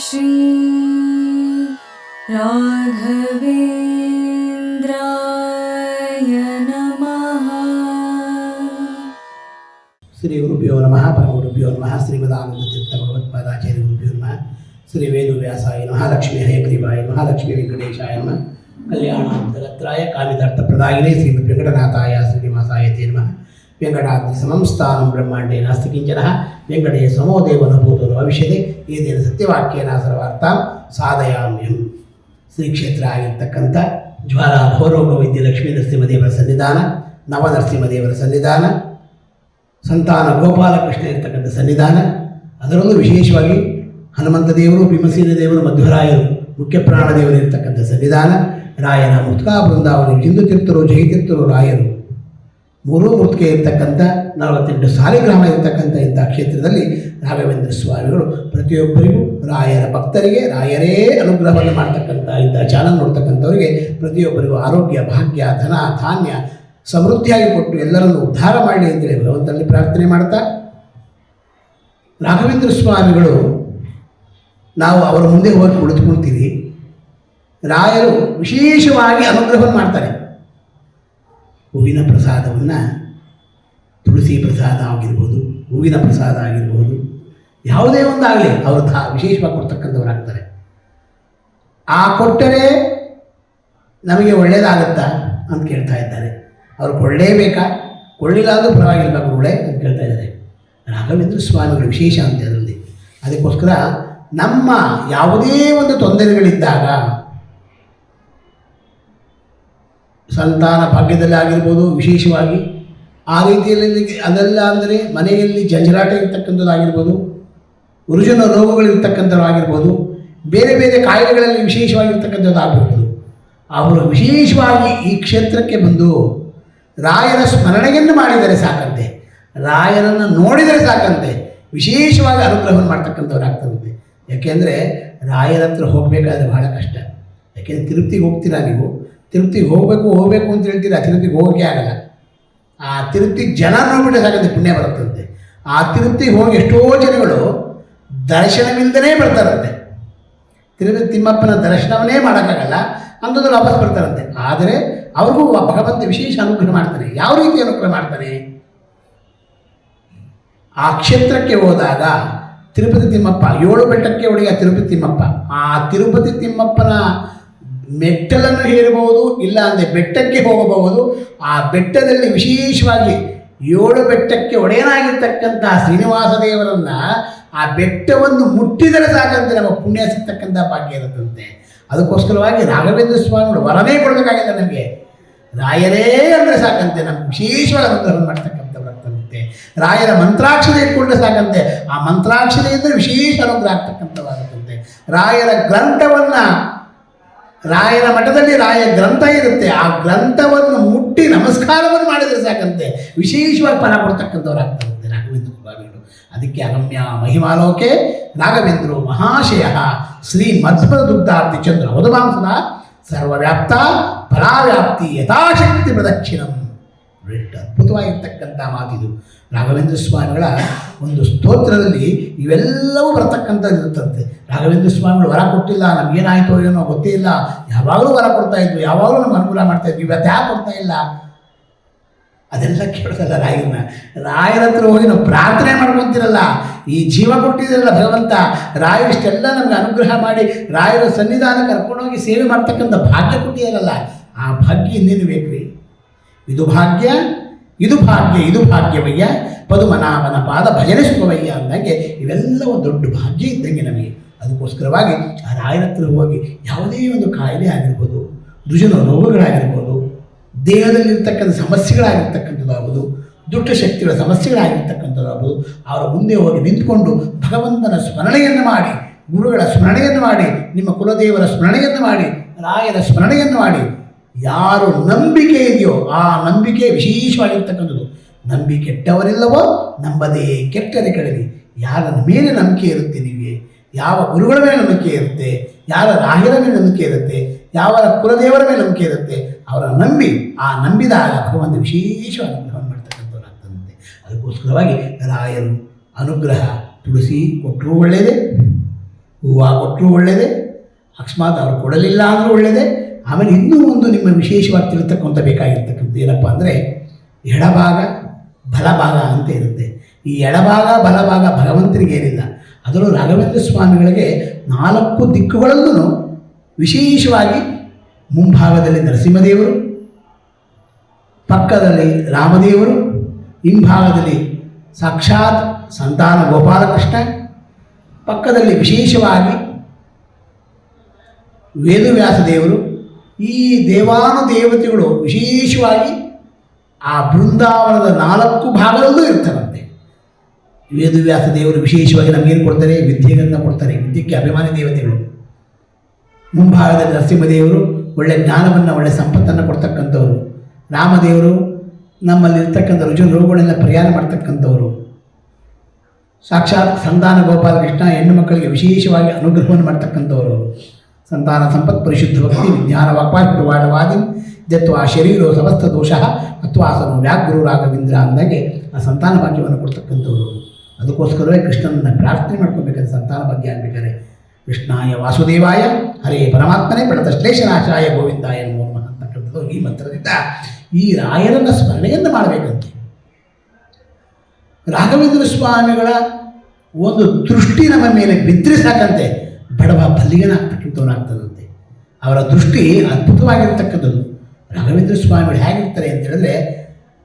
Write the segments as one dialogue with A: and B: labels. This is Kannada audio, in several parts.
A: श्री राघवेन्द्राय नमः
B: శ్రీ గురుభ్యో నమ పరమ గురుభ్యో నమ శ్రీమదానందతీర్థ భగవత్పాదాచార్య గురుభ్యో నమ శ్రీ వేదువ్యాసాయ నమ లక్ష్మీ హయగ్రీవాయ నమ లక్ష్మీ వెంకటేశాయ నమ కళ్యాణాంతరత్రాయ కామితార్థ ప్రదాయినే శ్రీ వెంకటనాథాయ శ్రీనివాసాయ తే నమ. ವೆಂಕಟಾದ್ರಿ ಸಮಂಸ್ಥಾನ ಬ್ರಹ್ಮಾಂಡೇ ನಾಸ್ತಿ ಕಿಂಚನ. ವೆಂಕಟೇ ಸಮೋ ಭೂತೋ ಭವಿಷ್ಯತೆ ಏನೇನು ಸತ್ಯವಾಕ್ಯೇನ ಸರ್ವಾರ್ಥಾಂ ಸಾಧಯಾಮ್ಯಂ. ಶ್ರೀ ಕ್ಷೇತ್ರ ಆಗಿರ್ತಕ್ಕಂಥ ಜ್ವಾಲ ಭೋರೋಗ ವೈದ್ಯ ಲಕ್ಷ್ಮೀ ನರಸಿಂಹದೇವರ ಸನ್ನಿಧಾನ, ನವನರಸಿಂಹದೇವರ ಸನ್ನಿಧಾನ, ಸಂತಾನ ಗೋಪಾಲಕೃಷ್ಣ ಇರ್ತಕ್ಕಂಥ ಸನ್ನಿಧಾನ. ಅದರಲ್ಲೂ ವಿಶೇಷವಾಗಿ ಹನುಮಂತ ದೇವರು, ಭೀಮಸೇನ ದೇವರು ಮಧ್ವರಾಯರು ಮುಖ್ಯ ಪ್ರಾಣ ದೇವರು ಇರ್ತಕ್ಕಂಥ ಸನ್ನಿಧಾನ. ರಾಯನ ಮುತ್ಕಾ ಬೃಂದಾವನ ಹಿಂದೂ ತೀರ್ಥರು ಜಯತೀರ್ಥರು ರಾಯರು. ಮೂರೂ ಮೃತ್ಕೆ ಇರ್ತಕ್ಕಂಥ ನಲವತ್ತೆಂಟು ಸಾಲಿಗ್ರಾಮ ಇರ್ತಕ್ಕಂಥ ಇಂಥ ಕ್ಷೇತ್ರದಲ್ಲಿ ರಾಘವೇಂದ್ರ ಸ್ವಾಮಿಗಳು ಪ್ರತಿಯೊಬ್ಬರಿಗೂ ರಾಯರ ಭಕ್ತರಿಗೆ ರಾಯರೇ ಅನುಗ್ರಹವನ್ನು ಮಾಡ್ತಕ್ಕಂಥ ಇಂಥ ಚಾಲನ್ ನೋಡ್ತಕ್ಕಂಥವರಿಗೆ ಪ್ರತಿಯೊಬ್ಬರಿಗೂ ಆರೋಗ್ಯ, ಭಾಗ್ಯ, ಧನ, ಧಾನ್ಯ ಸಮೃದ್ಧಿಯಾಗಿ ಕೊಟ್ಟು ಎಲ್ಲರನ್ನು ಉದ್ಧಾರ ಮಾಡಲಿ ಅಂತೇಳಿ ಭಗವಂತನಲ್ಲಿ ಪ್ರಾರ್ಥನೆ ಮಾಡ್ತಾ, ರಾಘವೇಂದ್ರ ಸ್ವಾಮಿಗಳು ನಾವು ಅವರ ಮುಂದೆ ಹೋಗಿ ಕುಳಿತುಕೊಳ್ತೀವಿ ರಾಯರು ವಿಶೇಷವಾಗಿ ಅನುಗ್ರಹವನ್ನು ಮಾಡ್ತಾರೆ. ಹೂವಿನ ಪ್ರಸಾದವನ್ನು ತುಳಸಿ ಪ್ರಸಾದ ಆಗಿರ್ಬೋದು, ಹೂವಿನ ಪ್ರಸಾದ ಆಗಿರ್ಬೋದು, ಯಾವುದೇ ಒಂದಾಗಲಿ ಅವರು ತಾ ವಿಶೇಷವಾಗಿ ಕೊಡ್ತಕ್ಕಂಥವ್ರಾಗ್ತಾರೆ. ಆ ಕೊಟ್ಟರೆ ನಮಗೆ ಒಳ್ಳೆಯದಾಗತ್ತಾ ಅಂತ ಕೇಳ್ತಾ ಇದ್ದಾರೆ. ಅವ್ರು ಕೊಳ್ಳೇಬೇಕಾ ಕೊಳ್ಳಿಲ್ಲ ಅಂದರೂ ಪರವಾಗಿಲ್ಲ ಗುರುಗಳೇ ಅಂತ ಕೇಳ್ತಾ ಇದ್ದಾರೆ. ರಾಘವೇಂದ್ರ ಸ್ವಾಮಿಗಳು ವಿಶೇಷ ಅಂತ ಅದರಲ್ಲಿ. ಅದಕ್ಕೋಸ್ಕರ ನಮ್ಮ ಯಾವುದೇ ಒಂದು ತೊಂದರೆಗಳಿದ್ದಾಗ ಸಂತಾನ ಭಾಗ್ಯದಲ್ಲಿ ಆಗಿರ್ಬೋದು, ವಿಶೇಷವಾಗಿ. ಆ ರೀತಿಯಲ್ಲಿ ಅದೆಲ್ಲ ಅಂದರೆ ಮನೆಯಲ್ಲಿ ಜಂಜರಾಟ ಇರ್ತಕ್ಕಂಥದ್ದಾಗಿರ್ಬೋದು ವೃಜನ ರೋಗಗಳಿರ್ತಕ್ಕಂಥದ್ದಾಗಿರ್ಬೋದು ಬೇರೆ ಬೇರೆ ಕಾಯಿಲೆಗಳಲ್ಲಿ ವಿಶೇಷವಾಗಿರ್ತಕ್ಕಂಥದ್ದಾಗಿರ್ಬೋದು ಅವರು ವಿಶೇಷವಾಗಿ ಈ ಕ್ಷೇತ್ರಕ್ಕೆ ಬಂದು ರಾಯರ ಸ್ಮರಣೆಯನ್ನು ಮಾಡಿದರೆ ಸಾಕಂತೆ. ರಾಯರನ್ನು ನೋಡಿದರೆ ಸಾಕಂತೆ. ವಿಶೇಷವಾಗಿ ಅನುಗ್ರಹವನ್ನು ಮಾಡ್ತಕ್ಕಂಥವ್ರಾಗ್ತದಂತೆ ಯಾಕೆಂದರೆ ರಾಯರ ಹತ್ರ ಹೋಗಬೇಕಾದ್ರೆ ಬಹಳ ಕಷ್ಟ. ಯಾಕೆಂದರೆ ತಿರುಪ್ತಿಗೆ ಹೋಗ್ತೀರಾ ನೀವು? ತಿರುಪ್ತಿಗೆ ಹೋಗಬೇಕು ಹೋಗಬೇಕು ಅಂತ ಆ ತಿರುಪ್ತಿಗೆ ಹೋಗೋಕ್ಕೆ ಆಗಲ್ಲ. ಆ ತಿರುಪ್ತಿಗೆ ಜನ ನೋಡ್ಬಿಟ್ಟರೆ ಸಾಕಂತೆ ಪುಣ್ಯ ಬರುತ್ತಂತೆ ಆ ತಿರುಪ್ತಿಗೆ ಹೋಗಿ ಎಷ್ಟೋ ಜನಗಳು ದರ್ಶನವಿಲ್ಲದೇ ಬರ್ತಾರಂತೆ. ತಿರುಪತಿ ತಿಮ್ಮಪ್ಪನ ದರ್ಶನವನ್ನೇ ಮಾಡೋಕ್ಕಾಗಲ್ಲ ಅಂಥದ್ದು ವಾಪಸ್ ಬರ್ತಾರಂತೆ. ಆದರೆ ಅವ್ರಿಗೂ ಭಗವಂತ ವಿಶೇಷ ಅನುಗ್ರಹ ಮಾಡ್ತಾನೆ. ಯಾವ ರೀತಿ ಅನುಗ್ರಹ ಮಾಡ್ತಾನೆ? ಆ ಕ್ಷೇತ್ರಕ್ಕೆ ಹೋದಾಗ ತಿರುಪತಿ ತಿಮ್ಮಪ್ಪ, ಏಳು ಬೆಟ್ಟಕ್ಕೆ ಒಡೆಯ ತಿರುಪತಿ ತಿಮ್ಮಪ್ಪ. ಆ ತಿರುಪತಿ ತಿಮ್ಮಪ್ಪನ ಮೆಟ್ಟಲನ್ನು ಹೇರಬಹುದು, ಇಲ್ಲ ಅಂದರೆ ಬೆಟ್ಟಕ್ಕೆ ಹೋಗಬಹುದು. ಆ ಬೆಟ್ಟದಲ್ಲಿ ವಿಶೇಷವಾಗಿ ಏಳು ಬೆಟ್ಟಕ್ಕೆ ಒಡೆಯನಾಗಿರ್ತಕ್ಕಂತಹ ಶ್ರೀನಿವಾಸ ದೇವರನ್ನ ಆ ಬೆಟ್ಟವನ್ನು ಮುಟ್ಟಿದರೆ ಸಾಕಂತೆ ನಮ್ಮ ಪುಣ್ಯ ಸಿಗ್ತಕ್ಕಂಥ ಭಾಗ್ಯ ಇರುತ್ತಂತೆ. ಅದಕ್ಕೋಸ್ಕರವಾಗಿ ರಾಘವೇಂದ್ರ ಸ್ವಾಮಿಗಳು ವರನೇ ಕೊಡಬೇಕಾಗಿದೆ ನಮಗೆ. ರಾಯರೇ ಅಂದರೆ ಸಾಕಂತೆ ನಮ್ಮ ವಿಶೇಷವಾದ ಅನುಗ್ರಹ ಮಾಡ್ತಕ್ಕಂಥ ಬರ್ತಂತೆ ರಾಯರ ಮಂತ್ರಾಕ್ಷರ ಇಟ್ಕೊಂಡ್ರೆ ಸಾಕಂತೆ, ಆ ಮಂತ್ರಾಕ್ಷರೆಯಿಂದ ವಿಶೇಷ ಅನುಗ್ರಹ ಆಗ್ತಕ್ಕಂಥವಾಗುತ್ತಂತೆ ರಾಯರ ಗ್ರಂಥವನ್ನು ರಾಯರ ಮಠದಲ್ಲಿ ರಾಯ ಗ್ರಂಥ ಇರುತ್ತೆ. ಆ ಗ್ರಂಥವನ್ನು ಮುಟ್ಟಿ ನಮಸ್ಕಾರವನ್ನು ಮಾಡಿದರೆ ಸಾಕಂತೆ. ವಿಶೇಷವಾಗಿ ಫಲ ಕೊಡ್ತಕ್ಕಂಥವ್ರಾಗ್ತಾರಂತೆ ರಾಘವೇಂದ್ರ ಸ್ವಾಮಿಗಳು ಅದಕ್ಕೆ ಅಗಮ್ಯ ಮಹಿಮಾಲೋಕೆ, ರಾಘವೇಂದ್ರ ಮಹಾಶಯ, ಶ್ರೀ ಮಧ್ವ ದುಗ್ಧಾರ್ತಿ ಚಂದ್ರ, ವಧುಮಾಂಸದ ಸರ್ವವ್ಯಾಪ್ತ, ಫಲಾವ್ಯಾಪ್ತಿ, ಯಥಾಶಕ್ತಿ ಪ್ರದಕ್ಷಿಣಂ. ಎಷ್ಟು ಅದ್ಭುತವಾಗಿರ್ತಕ್ಕಂಥ ಮಾತಿದು. ರಾಘವೇಂದ್ರ ಸ್ವಾಮಿಗಳ ಒಂದು ಸ್ತೋತ್ರದಲ್ಲಿ ಇವೆಲ್ಲವೂ ಬರತಕ್ಕಂಥದ್ದು ಇರುತ್ತಂತೆ. ರಾಘವೇಂದ್ರ ಸ್ವಾಮಿಗಳು ವರ ಕೊಟ್ಟಿಲ್ಲ, ನಮಗೇನಾಯಿತೋ ಏನೋ ಗೊತ್ತೇ ಇಲ್ಲ. ಯಾವಾಗಲೂ ವರ ಕೊಡ್ತಾ ಇದ್ವು, ಯಾವಾಗಲೂ ನಮ್ಮ ಅನುಕೂಲ ಮಾಡ್ತಾ ಇದ್ವಿ ಇವತ್ತು ಯಾಕೆ ಕೊಡ್ತಾ ಇಲ್ಲ? ಅದೆಲ್ಲ ಕೇಳೋದಲ್ಲ ರಾಯರನ್ನ. ರಾಯರ ಹತ್ರ ಹೋಗಿ ನಾವು ಪ್ರಾರ್ಥನೆ ಮಾಡ್ಕೊತಿರಲ್ಲ. ಈ ಜೀವ ಕೊಟ್ಟಿದ್ರಲ್ಲ ಭಗವಂತ ರಾಯರಿಷ್ಟೆಲ್ಲ ನಮಗೆ ಅನುಗ್ರಹ ಮಾಡಿ, ರಾಯರ ಸನ್ನಿಧಾನ ಕರ್ಕೊಂಡೋಗಿ ಸೇವೆ ಮಾಡ್ತಕ್ಕಂಥ ಭಾಗ್ಯ ಕೊಟ್ಟಿರಲ್ಲ ಆ ಭಾಗ್ಯ ಇನ್ನೇನು ಬೇಕ್ರಿ ಇದು ಭಾಗ್ಯ ಇದು ಭಾಗ್ಯ, ಇದು ಭಾಗ್ಯವಯ್ಯ ಪದುಮನಾಮನ ಪಾದ ಭಜನೆ ಸುಖವಯ್ಯ ಅಂದಂಗೆ ಇವೆಲ್ಲ ಒಂದು ದೊಡ್ಡ ಭಾಗ್ಯ ಇದ್ದಂಗೆ ನಮಗೆ. ಅದಕ್ಕೋಸ್ಕರವಾಗಿ ಆ ರಾಯರ ಹತ್ರ ಹೋಗಿ ಯಾವುದೇ ಒಂದು ಕಾಯಿಲೆ ಆಗಿರ್ಬೋದು ದುಜನ ರೋಗಗಳಾಗಿರ್ಬೋದು ದೇಹದಲ್ಲಿರ್ತಕ್ಕಂಥ ಶಕ್ತಿಗಳ ದುಷ್ಟಶಕ್ತಿಗಳ ಸಮಸ್ಯೆಗಳಾಗಿರ್ತಕ್ಕಂಥದ್ದಾಗ್ಬೋದು, ಅವರ ಮುಂದೆ ಹೋಗಿ ನಿಂತ್ಕೊಂಡು ಭಗವಂತನ ಸ್ಮರಣೆಯನ್ನು ಮಾಡಿ, ಗುರುಗಳ ಸ್ಮರಣೆಯನ್ನು ಮಾಡಿ, ನಿಮ್ಮ ಕುಲದೇವರ ಸ್ಮರಣೆಯನ್ನು ಮಾಡಿ, ರಾಯರ ಸ್ಮರಣೆಯನ್ನು ಮಾಡಿ ಯಾರು ನಂಬಿಕೆ ಇದೆಯೋ ಆ ನಂಬಿಕೆ ವಿಶೇಷವಾಗಿರ್ತಕ್ಕಂಥದ್ದು. ನಂಬಿ ಕೆಟ್ಟವರಿಲ್ಲವೋ ನಂಬದೇ ಕೆಟ್ಟರೆ ಕಡಿಮೆ ಯಾರ ಮೇಲೆ ನಂಬಿಕೆ ಇರುತ್ತೆ ನಿಮಗೆ ಯಾವ ಗುರುಗಳ ಮೇಲೆ ನಂಬಿಕೆ ಇರುತ್ತೆ? ಯಾರ ರಾಹಿರ ಮೇಲೆ ನಂಬಿಕೆ ಇರುತ್ತೆ? ಯಾವ ಕುಲದೇವರ ಮೇಲೆ ನಂಬಿಕೆ ಇರುತ್ತೆ? ಅವರ ನಂಬಿ, ಆ ನಂಬಿದಾಗ ಭಗವಂತ ವಿಶೇಷ ಅನುಗ್ರಹ ಮಾಡ್ತಕ್ಕಂಥವ್ರಾಗ್ತದಂತೆ ಅದಕ್ಕೋಸ್ಕರವಾಗಿ ರಾಯರು ಅನುಗ್ರಹ ತುಳಸಿ ಕೊಟ್ಟರೂ ಒಳ್ಳೆಯದೇ ಹೂವು ಕೊಟ್ಟರೂ ಒಳ್ಳೆಯದೇ ಅಕಸ್ಮಾತ್ ಅವರು ಕೊಡಲಿಲ್ಲ ಅಂದರೂ ಒಳ್ಳೆಯದೇ ಆಮೇಲೆ ಇನ್ನೂ ಒಂದು ನಿಮ್ಮ ವಿಶೇಷವಾಗಿ ತಿಳಿತಕ್ಕಂಥ ಬೇಕಾಗಿರ್ತಕ್ಕಂಥದ್ದು ಏನಪ್ಪ ಅಂದರೆ ಎಡಭಾಗ ಬಲಭಾಗ ಅಂತ ಇರುತ್ತೆ. ಈ ಎಡಭಾಗ, ಬಲಭಾಗ ಭಗವಂತನಿಗೆ ಏನಿಲ್ಲ. ಅದರಲ್ಲೂ ರಾಘವೇಂದ್ರ ಸ್ವಾಮಿಗಳಿಗೆ ನಾಲ್ಕು ದಿಕ್ಕುಗಳಲ್ಲೂ ವಿಶೇಷವಾಗಿ ಮುಂಭಾಗದಲ್ಲಿ ನರಸಿಂಹದೇವರು, ಪಕ್ಕದಲ್ಲಿ ರಾಮದೇವರು, ಹಿಂಭಾಗದಲ್ಲಿ ಸಾಕ್ಷಾತ್ ಸಂತಾನ ಗೋಪಾಲಕೃಷ್ಣ, ಪಕ್ಕದಲ್ಲಿ ವಿಶೇಷವಾಗಿ ವೇದವ್ಯಾಸ ದೇವರು ಈ ದೇವಾನು ದೇವತೆಗಳು ವಿಶೇಷವಾಗಿ ಆ ಬೃಂದಾವನದ ನಾಲ್ಕು ಭಾಗದಲ್ಲೂ ಇರ್ತಾರಂತೆ. ವೇದವ್ಯಾಸ ದೇವರು ವಿಶೇಷವಾಗಿ ನಮಗೇನು ಕೊಡ್ತಾರೆ? ವಿದ್ಯೆಗಳನ್ನು ಕೊಡ್ತಾರೆ. ವಿದ್ಯೆಗೆ ಅಭಿಮಾನಿ ದೇವತೆಗಳು. ಮುಂಭಾಗದಲ್ಲಿ ನರಸಿಂಹದೇವರು ಒಳ್ಳೆ ಜ್ಞಾನವನ್ನು, ಒಳ್ಳೆ ಸಂಪತ್ತನ್ನು ಕೊಡ್ತಕ್ಕಂಥವ್ರು. ರಾಮದೇವರು ನಮ್ಮಲ್ಲಿರ್ತಕ್ಕಂಥ ರುಜು ರೋಗಗಳೆಲ್ಲ ಪರಿಹಾರ ಮಾಡ್ತಕ್ಕಂಥವ್ರು. ಸಾಕ್ಷಾತ್ ಸಂಧಾನ ಗೋಪಾಲಕೃಷ್ಣ ಹೆಣ್ಣು ಮಕ್ಕಳಿಗೆ ವಿಶೇಷವಾಗಿ ಅನುಗ್ರಹವನ್ನು ಮಾಡ್ತಕ್ಕಂಥವ್ರು. ಸಂತಾನ ಸಂಪತ್ ಪರಿಶುದ್ಧ ಭಕ್ತಿ ವಿಜ್ಞಾನ ವಾಕ್ವಾಡ್ವಾಡವಾದಿ ಜತ್ವ ಶರೀರೋ ಸಮಸ್ತ ದೋಷ, ಅತ್ವಾಸನು ವ್ಯಾಗ್ರು ರಾಘವೇಂದ್ರ ಅಂದಾಗೆ ಆ ಸಂತಾನ ಭಾಗ್ಯವನ್ನು ಕೊಡ್ತಕ್ಕಂಥವ್ರು. ಅದಕ್ಕೋಸ್ಕರವೇ ಕೃಷ್ಣನನ್ನು ಪ್ರಾರ್ಥನೆ ಮಾಡ್ಕೊಳ್ಬೇಕಾದ್ರೆ ಸಂತಾನ ಭಾಗ್ಯ ಆಗಬೇಕಾದ್ರೆ ಕೃಷ್ಣಾಯ ವಾಸುದೇವಾಯ, ಹರೇ ಪರಮಾತ್ಮನೇ ಪಡೆದ ಶ್ಲೇಷನಾಶಾಯ ಗೋವಿಂದಾಯ ನಮೋ ಅಂತಕ್ಕಂಥದ್ದು ಈ ಮಂತ್ರದಿಂದ ಈ ರಾಯರನ್ನು ಸ್ಮರಣೆಯನ್ನು ಮಾಡಬೇಕಂತೆ. ರಾಘವೇಂದ್ರ ಸ್ವಾಮಿಗಳ ಒಂದು ದೃಷ್ಟಿ ನಮ್ಮ ಮೇಲೆ ಬಿದ್ದರೆ ಸಾಕಂತೆ. ಬಡವ ಬಲ್ಲಿಗನಾಗ್ತಕ್ಕಂಥವನಾಗ್ತದಂತೆ ಅವರ ದೃಷ್ಟಿ ಅದ್ಭುತವಾಗಿರ್ತಕ್ಕಂಥದ್ದು. ರಾಘವೇಂದ್ರ ಸ್ವಾಮಿಗಳು ಹೇಗಿರ್ತಾರೆ ಅಂತ ಹೇಳಿದ್ರೆ,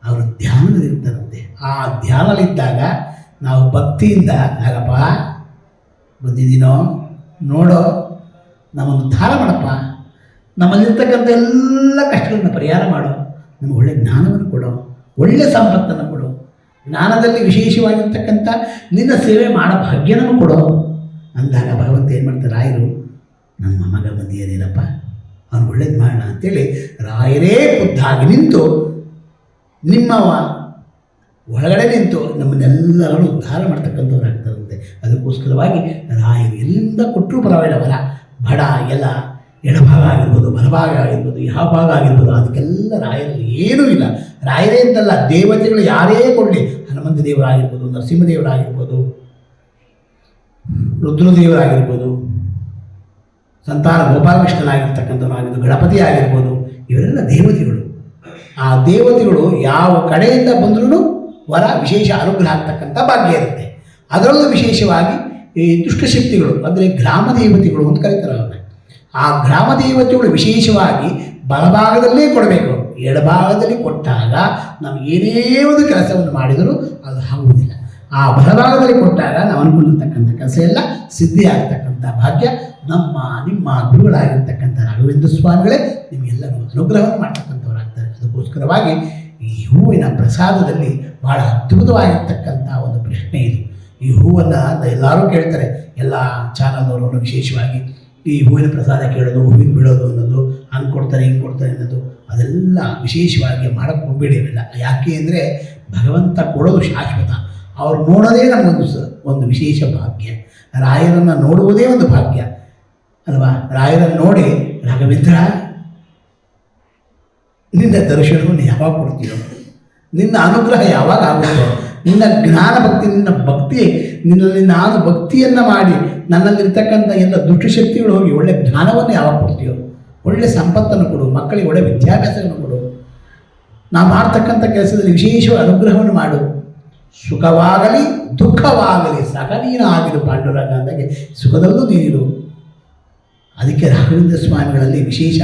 B: ಅವರು ಧ್ಯಾನದಲ್ಲಿರ್ತಾರಂತೆ ಆ ಧ್ಯಾನದಲ್ಲಿದ್ದಾಗ ನಾವು ಭಕ್ತಿಯಿಂದ ಆಗಪ್ಪ ಬಂದಿದ್ದೀನೋ, ನೋಡೋ, ನಮ್ಮನ್ನು ಧಾರ ಮಾಡಪ್ಪ. ನಮ್ಮಲ್ಲಿರ್ತಕ್ಕಂಥ ಎಲ್ಲ ಕಷ್ಟಗಳನ್ನು ಪರಿಹಾರ ಮಾಡೋ. ನಮಗೆ ಒಳ್ಳೆ ಜ್ಞಾನವನ್ನು ಕೊಡೋ. ಒಳ್ಳೆ ಸಂಪತ್ತನ್ನು ಕೊಡು. ಜ್ಞಾನದಲ್ಲಿ ವಿಶೇಷವಾಗಿರ್ತಕ್ಕಂಥ ನಿನ್ನ ಸೇವೆ ಮಾಡೋ ಭಾಗ್ಯನೂ ಕೊಡೋ. ಅಂದಾಗ ಭಗವಂತ ಏನು ಮಾಡ್ತಾರೆ ರಾಯರು ನಮ್ಮ ಮಗ ಬಂದಿಯದೇನಪ್ಪ ಅವ್ನು ಒಳ್ಳೇದು ಮಾಡೋಣ ಅಂತೇಳಿ ರಾಯರೇ ಖುದ್ದಾಗಿ ನಿಂತು ನಿಮ್ಮವ ಒಳಗಡೆ ನಿಂತು ನಮ್ಮನ್ನೆಲ್ಲರನ್ನು ಉದ್ಧಾರ ಮಾಡ್ತಕ್ಕಂಥವ್ರಾಗ್ತಾರಂತೆ ಅದಕ್ಕೋಸ್ಕರವಾಗಿ ರಾಯರು ಎಲ್ಲಿಂದ ಕೊಟ್ಟರು ಪರವಾಗಿಲ್ಲ ವರ ಬಡ ಎಲ್ಲ ಎಡಭಾಗ ಆಗಿರ್ಬೋದು, ಬಲಭಾಗ ಆಗಿರ್ಬೋದು ಯಾವ ಭಾಗ ಆಗಿರ್ಬೋದು, ಅದಕ್ಕೆಲ್ಲ ರಾಯರಲ್ಲಿ ಏನೂ ಇಲ್ಲ. ರಾಯರೇ ಅಂತಲ್ಲ, ದೇವತೆಗಳು ಯಾರೇ ಕೊಡಲಿ ಹನುಮಂತ ದೇವರಾಗಿರ್ಬೋದು ನರಸಿಂಹದೇವರಾಗಿರ್ಬೋದು, ರುದ್ರದೇವರಾಗಿರ್ಬೋದು ಸಂತಾನ ಗೋಪಾಲಕೃಷ್ಣನಾಗಿರ್ತಕ್ಕಂಥವನಾಗಿದ್ದು ಗಣಪತಿ ಆಗಿರ್ಬೋದು ಇವರೆಲ್ಲ ದೇವತೆಗಳು. ಆ ದೇವತೆಗಳು ಯಾವ ಕಡೆಯಿಂದ ಬಂದ್ರೂ ವರ ವಿಶೇಷ ಅನುಗ್ರಹ ಆಗ್ತಕ್ಕಂಥ ಭಾಗ್ಯ ಇರುತ್ತೆ. ಅದರಲ್ಲೂ ವಿಶೇಷವಾಗಿ ಈ ದುಷ್ಟಶಕ್ತಿಗಳು, ಅಂದರೆ ಗ್ರಾಮ ದೇವತೆಗಳು ಅಂತ ಕರೀತಾರೆ ಅವ್ರನ್ನ. ಆ ಗ್ರಾಮ ದೇವತೆಗಳು ವಿಶೇಷವಾಗಿ ಬಲಭಾಗದಲ್ಲೇ ಕೊಡಬೇಕು. ಎಡಭಾಗದಲ್ಲಿ ಕೊಟ್ಟಾಗ ನಾವು ಏನೇ ಒಂದು ಕೆಲಸವನ್ನು ಮಾಡಿದರೂ ಅದು ಆಗುವುದಿಲ್ಲ. ಆ ಬಲಭಾಗದಲ್ಲಿ ಕೊಟ್ಟಾಗ ನಾವು ಅನ್ಕೊಂಡಿರ್ತಕ್ಕಂಥ ಕೆಲಸ ಎಲ್ಲ ಸಿದ್ಧಿ ಆಗ್ತಕ್ಕಂಥ ಭಾಗ್ಯ ನಮ್ಮ ನಿಮ್ಮ ಗುರುಗಳಾಗಿರ್ತಕ್ಕಂಥ ರಾಘವೇಂದ್ರ ಸ್ವಾಮಿಗಳೇ ನಿಮಗೆಲ್ಲರೂ ಅನುಗ್ರಹವನ್ನು ಮಾಡ್ತಕ್ಕಂಥವರಾಗ್ತಾರೆ. ಅದಕ್ಕೋಸ್ಕರವಾಗಿ ಈ ಹೂವಿನ ಪ್ರಸಾದದಲ್ಲಿ ಬಹಳ ಅದ್ಭುತವಾಗಿರ್ತಕ್ಕಂಥ ಒಂದು ಪ್ರಶ್ನೆ ಇದು. ಈ ಹೂವನ್ನು ಎಲ್ಲರೂ ಕೇಳ್ತಾರೆ. ಎಲ್ಲ ಚಾನಲ್ನವರು ವಿಶೇಷವಾಗಿ ಈ ಹೂವಿನ ಪ್ರಸಾದ ಕೇಳೋದು, ಹೂವಿನ ಬೀಳೋದು ಅನ್ನೋದು ಹಂಗೆ ಕೊಡ್ತಾರೆ, ಹಿಂಗೆ ಕೊಡ್ತಾರೆ ಅನ್ನೋದು ಅದೆಲ್ಲ ವಿಶೇಷವಾಗಿ ಮಾಡೋಕ್ಕೆ ಹೋಗ್ಬೇಡಿ ಅವೆಲ್ಲ ಯಾಕೆ ಅಂದರೆ ಭಗವಂತ ಕೊಡೋದು ಶಾಶ್ವತ. ಅವ್ರು ನೋಡೋದೇ ನಮಗೊಂದು ಸ, ಒಂದು ವಿಶೇಷ ಭಾಗ್ಯ. ರಾಯರನ್ನು ನೋಡುವುದೇ ಒಂದು ಭಾಗ್ಯ. ಅಲ್ವಾ? ರಾಯರನ್ನು ನೋಡಿ, ರಾಘವೇಂದ್ರ, ನಿನ್ನ ದರ್ಶನವನ್ನು ಯಾವಾಗ ಕೊಡ್ತೀಯೋ? ನಿನ್ನ ಅನುಗ್ರಹ ಯಾವಾಗ ಆಗುತ್ತೋ? ನಿನ್ನ ಜ್ಞಾನ ಭಕ್ತಿ, ನಿನ್ನ ಭಕ್ತಿ, ನಿನ್ನಲ್ಲಿ ನಾನು ಭಕ್ತಿಯನ್ನು ಮಾಡಿ, ನನ್ನಲ್ಲಿರ್ತಕ್ಕಂಥ ಎಲ್ಲ ದುಷ್ಟಶಕ್ತಿಗಳು ಹೋಗಿ ಒಳ್ಳೆ ಜ್ಞಾನವನ್ನು ಯಾವಾಗ ಕೊಡ್ತೀಯೋ? ಒಳ್ಳೆ ಸಂಪತ್ತನ್ನು ಕೊಡು, ಮಕ್ಕಳಿಗೆ ಒಳ್ಳೆ ವಿದ್ಯಾಭ್ಯಾಸವನ್ನು ಕೊಡು. ನಾವು ಮಾಡ್ತಕ್ಕಂಥ ಕೆಲಸದಲ್ಲಿ ವಿಶೇಷ ಅನುಗ್ರಹವನ್ನು ಮಾಡು. ಸುಖವಾಗಲಿ, ದುಃಖವಾಗಲಿ ಸಕಲೀನಾಗಿರು ಪಾಂಡುರಂಗ ಅಂದಾಗೆ ಸುಖದಲ್ಲೂ ನೀರು ಅದಕ್ಕೆ ರಾಘವೇಂದ್ರ ಸ್ವಾಮಿಗಳಲ್ಲಿ ವಿಶೇಷ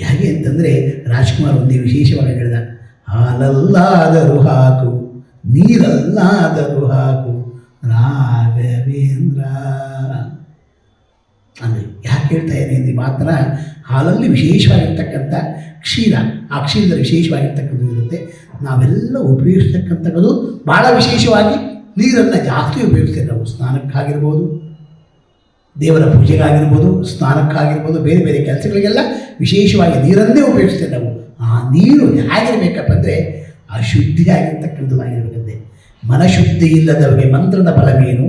B: ಹೇಗೆ ಅಂತಂದರೆ ರಾಜ್ಕುಮಾರ್ ಒಂದೇ ವಿಶೇಷವಾಗಿ ಹೇಳಿದ ಹಾಲಲ್ಲಾದರೂ ಹಾಕು, ನೀರಲ್ಲಾದರೂ ಹಾಕು, ರಾಘವೇಂದ್ರ. ಅಂದರೆ ಯಾಕೆ ಹೇಳ್ತಾ ಇದ್ದೀನಿ ಈ ಮಾತ್ರ ಹಾಲಲ್ಲಿ ವಿಶೇಷವಾಗಿರ್ತಕ್ಕಂಥ ಕ್ಷೀರ, ಆ ಕ್ಷೀರದಲ್ಲಿ ವಿಶೇಷವಾಗಿರ್ತಕ್ಕಂಥದ್ದು ಇರುತ್ತೆ. ನಾವೆಲ್ಲ ಉಪಯೋಗಿಸ್ತಕ್ಕಂಥದ್ದು ಭಾಳ ವಿಶೇಷವಾಗಿ ನೀರನ್ನು ಜಾಸ್ತಿ ಉಪಯೋಗಿಸ್ತೇವೆ. ನಾವು ಸ್ನಾನಕ್ಕಾಗಿರ್ಬೋದು ದೇವರ ಪೂಜೆಗಾಗಿರ್ಬೋದು, ಸ್ನಾನಕ್ಕಾಗಿರ್ಬೋದು, ಬೇರೆ ಬೇರೆ ಕೆಲಸಗಳಿಗೆಲ್ಲ ವಿಶೇಷವಾಗಿ ನೀರನ್ನೇ ಉಪಯೋಗಿಸ್ತೇವೆ ನಾವು. ಆ ನೀರು ಹೇಗಿರಬೇಕಪ್ಪ ಅಂದರೆ ಅಶುದ್ಧಿಯಾಗಿರ್ತಕ್ಕಂಥದ್ದಾಗಿರಬೇಕಂತೆ. ಮನಶುದ್ಧಿ ಇಲ್ಲದವರಿಗೆ ಮಂತ್ರದ ಫಲವೇನು?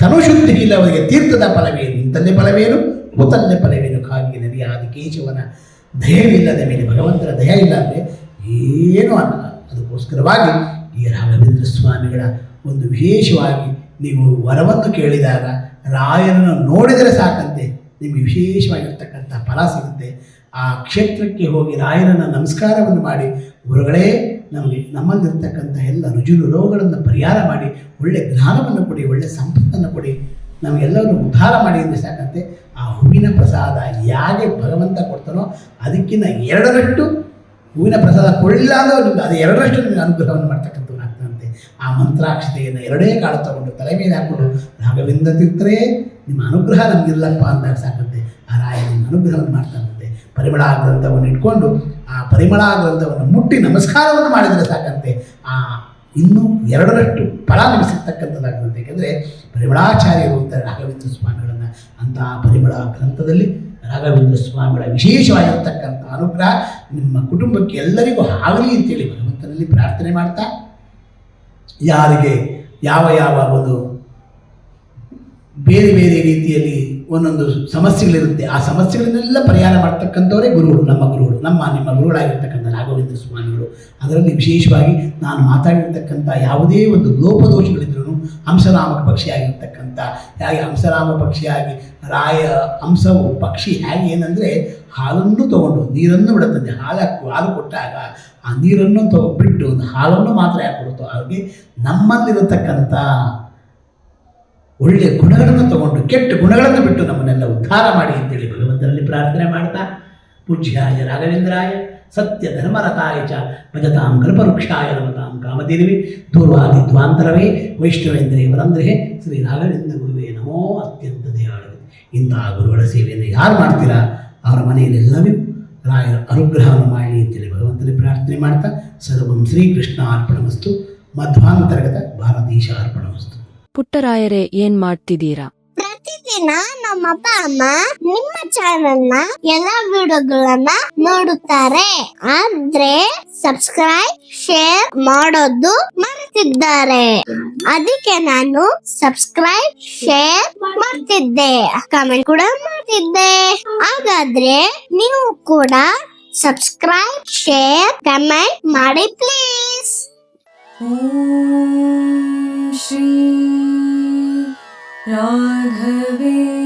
B: ತನುಶುದ್ಧಿ ಇಲ್ಲವರಿಗೆ ತೀರ್ಥದ ಫಲವೇನು? ಇಂತಲ್ಲೇ ಫಲವೇನು? ಕೂತಲ್ಲೇ ಫಲವೇನು? ಕಾಗಿ, ನದಿ ಆದಿ ಕೇಶವನ ದಯವಿಲ್ಲದ ಮೇಲೆ, ಭಗವಂತನ ದಯ ಇಲ್ಲ ಅಂದರೆ ಏನೂ ಅಲ್ಲ. ಅದಕ್ಕೋಸ್ಕರವಾಗಿ ಈ ರಾಘವೇಂದ್ರ ಸ್ವಾಮಿಗಳ ಒಂದು ವಿಶೇಷವಾಗಿ ನೀವು ವರವನ್ನು ಕೇಳಿದಾಗ ರಾಯರನ್ನು ನೋಡಿದರೆ ಸಾಕಂತೆ, ನಿಮಗೆ ವಿಶೇಷವಾಗಿರ್ತಕ್ಕಂಥ ಫಲ ಸಿಗುತ್ತೆ. ಆ ಕ್ಷೇತ್ರಕ್ಕೆ ಹೋಗಿ ರಾಯರನ್ನು ನಮಸ್ಕಾರವನ್ನು ಮಾಡಿ, ಗುರುಗಳೇ, ನಮಗೆ ನಮ್ಮಲ್ಲಿರ್ತಕ್ಕಂಥ ಎಲ್ಲ ರುಜುರು ರೋಗಗಳನ್ನು ಪರಿಹಾರ ಮಾಡಿ, ಒಳ್ಳೆ ಜ್ಞಾನವನ್ನು ಕೊಡಿ, ಒಳ್ಳೆ ಸಂಪತ್ತನ್ನು ಕೊಡಿ, ನಮಗೆಲ್ಲವನ್ನು ಉದ್ಧಾರ ಮಾಡಿ ಅಂದರೆ ಸಾಕಂತೆ, ಆ ಹೂವಿನ ಪ್ರಸಾದ ಯಾಗೆ ಭಗವಂತ ಕೊಡ್ತಾನೋ ಅದಕ್ಕಿಂತ ಎರಡರಷ್ಟು ಹೂವಿನ ಪ್ರಸಾದ ಕೊಡಲಿಲ್ಲ ಅಂದ್ರೆ ಅದು ಎರಡರಷ್ಟು ನಿಮಗೆ ಅನುಗ್ರಹವನ್ನು ಆಗ್ತದಂತೆ ಆ ಮಂತ್ರಾಕ್ಷತೆಯನ್ನು ಎರಡೇ ಕಾಳು ತಗೊಂಡು ತಲೆ ಮೇಲೆ ಹಾಕೊಂಡು ರಾಘವೇಂದ್ರ ತೀರ್ಥರೇ ನಿಮ್ಮ ಅನುಗ್ರಹ ನಮಗಿಲ್ಲಪ್ಪ ಅಂದಾಗ ಸಾಕಂತೆ. ಆ ರಾಯ ನಿಮ್ಮ ಅನುಗ್ರಹವನ್ನು ಮಾಡ್ತಾನಂತೆ ಪರಿಮಳ ಗ್ರಂಥವನ್ನು ಇಟ್ಕೊಂಡು, ಆ ಪರಿಮಳ ಗ್ರಂಥವನ್ನು ಮುಟ್ಟಿ ನಮಸ್ಕಾರವನ್ನು ಮಾಡಿದರೆ ಸಾಕಂತೆ. ಆ ಇನ್ನೂ ಎರಡರಷ್ಟು ಫಲ ನಿಮಗೆ ಸಿಗ್ತಕ್ಕಂಥದ್ದಾಗುತ್ತೆ ಏಕೆಂದರೆ ಪರಿಮಳಾಚಾರ್ಯರು ಅಂತ ರಾಘವೇಂದ್ರ ಸ್ವಾಮಿಗಳನ್ನು. ಅಂತಹ ಪರಿಮಳ ಗ್ರಂಥದಲ್ಲಿ ರಾಘವೇಂದ್ರ ಸ್ವಾಮಿಗಳ ವಿಶೇಷವಾಗಿರ್ತಕ್ಕಂಥ ಅನುಗ್ರಹ ನಿಮ್ಮ ಕುಟುಂಬಕ್ಕೆ ಎಲ್ಲರಿಗೂ ಆಗಲಿ ಅಂತೇಳಿ ಭಗವಂತನಲ್ಲಿ ಪ್ರಾರ್ಥನೆ ಮಾಡ್ತಾ ಯಾರಿಗೆ ಯಾವ ಯಾವ ಒಂದು ಬೇರೆ ಬೇರೆ ರೀತಿಯಲ್ಲಿ ಒಂದೊಂದು ಸಮಸ್ಯೆಗಳಿರುತ್ತೆ. ಆ ಸಮಸ್ಯೆಗಳನ್ನೆಲ್ಲ ಪರಿಹಾರ ಮಾಡ್ತಕ್ಕಂಥವರೇ ಗುರುಗಳು, ನಮ್ಮ ಗುರುಗಳು, ನಮ್ಮ ನಿಮ್ಮ ಗುರುಗಳಾಗಿರ್ತಕ್ಕಂಥ ರಾಘವೇಂದ್ರ ಸ್ವಾಮಿಗಳು. ಅದರಲ್ಲಿ ವಿಶೇಷವಾಗಿ ನಾನು ಮಾತಾಡಿರ್ತಕ್ಕಂಥ ಯಾವುದೇ ಒಂದು ಲೋಪದೋಷಗಳಿದ್ರೂ ಹಂಸರಾಮಕ ಪಕ್ಷಿಯಾಗಿರ್ತಕ್ಕಂಥ, ಹೇಗೆ ಹಂಸರಾಮ ಪಕ್ಷಿಯಾಗಿ, ರಾಯ ಹಂಸವು ಪಕ್ಷಿ ಹೇಗೆ ಏನಂದರೆ ಹಾಲನ್ನು ತಗೊಂಡು ನೀರನ್ನು ಬಿಡುತ್ತದೆ ಹಾಲು ಹಾಲು ಕೊಟ್ಟಾಗ ಆ ನೀರನ್ನು ಬಿಟ್ಟು ಒಂದು ಹಾಲನ್ನು ಮಾತ್ರ ಯಾಕೆ ಕೊಡುತ್ತೋ ಹಾಗೆ ನಮ್ಮಲ್ಲಿರತಕ್ಕಂಥ ಒಳ್ಳೆಯ ಗುಣಗಳನ್ನು ತಗೊಂಡು ಕೆಟ್ಟ ಗುಣಗಳನ್ನು ಬಿಟ್ಟು ನಮ್ಮನ್ನೆಲ್ಲ ಉದ್ಧಾರ ಮಾಡಿ ಅಂತೇಳಿ ಭಗವಂತನಲ್ಲಿ ಪ್ರಾರ್ಥನೆ ಮಾಡ್ತಾ, ಪೂಜ್ಯಾಯ ರಾಘವೇಂದ್ರಾಯ, ಸತ್ಯ ಧರ್ಮರತಾಯ ಚ ಭಜತಾಂ ಕಲ್ಪವೃಕ್ಷಾಯ ನಮತಾಂ ಕಾಮದೇವಿ ದೂರ್ವಾದಿ ದ್ವಾಂತರವೇ ವೈಷ್ಣವೇಂದ್ರೇ ವರಂದ್ರೇ ಶ್ರೀ ರಾಘವೇಂದ್ರ ಗುರುವೇ ನಮೋ ಅತ್ಯಂತ ದಯಾಳು ಇಂತಹ ಗುರುಗಳ ಸೇವೆಯನ್ನು ಯಾರು ಮಾಡ್ತೀರಾ? ಅವರ ಮನೆಯಲ್ಲಿ ರಾಯರ ಅನುಗ್ರಹವನ್ನು ಮಾಡಲಿ ಅಂತೇಳಿ ಭಗವಂತನಿಗೆ ಪ್ರಾರ್ಥನೆ ಮಾಡ್ತಾ ಸರ್ವಂ ಶ್ರೀಕೃಷ್ಣ ಅರ್ಪಣಮಸ್ತು. ಮಧ್ವಾಂತರ್ಗತ ಭಾರತೀಶ ಅರ್ಪಣಮಸ್ತು.
C: ಪುಟ್ಟರಾಯರೇ, ಏನ್ ಮಾಡ್ತಿದ್ದೀರಾ?
D: ಪ್ರತಿದಿನ ನಮ್ಮ ಅಪ್ಪ ಅಮ್ಮ, ನಿಮ್ಮ ಚಾನಲ್ನ ಎಲ್ಲಾ ವಿಡಿಯೋಗಳನ್ನ ನೋಡುತ್ತಾರೆ. ಆದ್ರೆ ಸಬ್ಸ್ಕ್ರೈಬ್ ಶೇರ್ ಮಾಡೋದು ಮಾಡ್ತಿದ್ದಾರೆ ಅದಕ್ಕೆ ನಾನು ಸಬ್ಸ್ಕ್ರೈಬ್ ಶೇರ್ ಮಾಡ್ತಿದ್ದೆ. ಕಮೆಂಟ್ ಕೂಡ ಮಾಡ್ತಿದ್ದೆ. ಹಾಗಾದ್ರೆ ನೀವು ಕೂಡ ಸಬ್ಸ್ಕ್ರೈಬ್ ಶೇರ್ ಕಮೆಂಟ್ ಮಾಡಿ ಪ್ಲೀಸ್
A: ಶ್ರೀ राघवे